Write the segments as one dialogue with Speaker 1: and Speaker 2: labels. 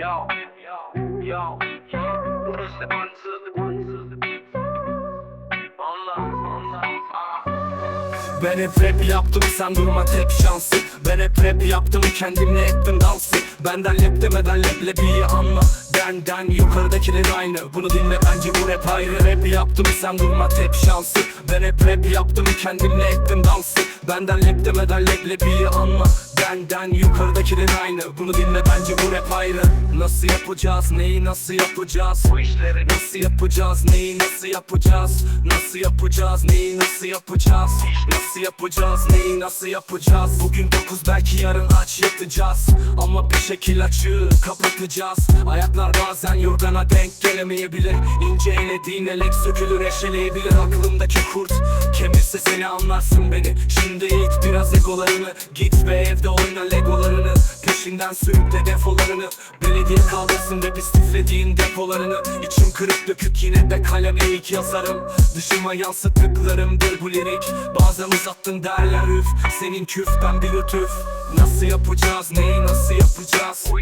Speaker 1: Yo.
Speaker 2: Ben hep rap yaptım sen durma tek şansı. Ben hep rap yaptım kendimle ettim dansı. Benden lep demeden leblebiyi anla. Benden yukarıdakiler aynı. Bunu dinle bence bu rap ayrı. Rap yaptım sen durma tek şansı. Ben hep rap yaptım kendimle ettim dansı Benden lep demeden leblebiyi anla. Benden yukarıdakiler aynı. Bunu dinle bence bu rap ayrı. Nasıl yapacağız neyi nasıl yapacağız?
Speaker 1: Bu işleri
Speaker 2: Nasıl yapacağız neyi nasıl yapacağız? Nasıl yapacağız neyi nasıl yapacağız? Nasıl yapacağız neyi nasıl yapacağız? Bugün dokuz belki yarın aç yatacağız. Ama bir şekil açığı kapatacağız. Ayaklar bazen yorgana denk gelemeyebilir. İnce elediğin elek sökülür eşeleyebilir. Aklımdaki kurt seni anlarsın beni. Şimdi eğit biraz egolarını Git ve evde oyna legolarını. Peşinden sürükle defolarını. Belediye kaldırsın ve pistiflediğin depolarını. İçim kırık dökük yine de kalem eğik yazarım. Dışıma yansıttıklarımdır bu lirik. Bazen uzattın derler üf Senin küf ben bir lütuf. Nasıl yapacağız neyi nasıl yapacağız?
Speaker 1: Bu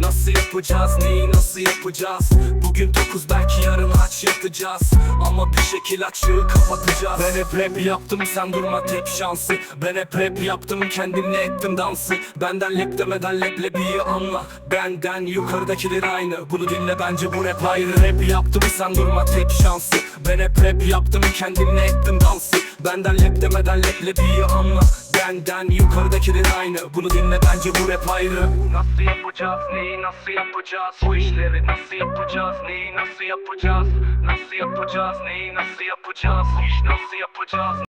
Speaker 2: Nasıl yapacağız neyi nasıl yapacağız Bugün dokuz belki yarın aç yatacağız Ama bir şekil açığı kapatacağız. Ben hep rap yaptım sen durma tek şansı. Ben hep rap yaptım kendimle ettim dansı. Benden lep demeden leblebiyi anla. Benden yukarıdakiler aynı. Bunu dinle bence bu rap ayrı. Rap yaptım sen durma tek şansı. Ben hep rap yaptım kendimle ettim dansı. Benden lep demeden leblebiyi anla Benden yukarıdakiler aynı. Bunu dinle bence bu rap ayrı.
Speaker 1: Nasıl yapacağız, neyi nasıl yapacağız? Bu işleri nasıl yapacağız, neyi nasıl yapacağız? Nasıl yapacağız, neyi nasıl yapacağız? İş nasıl yapacağız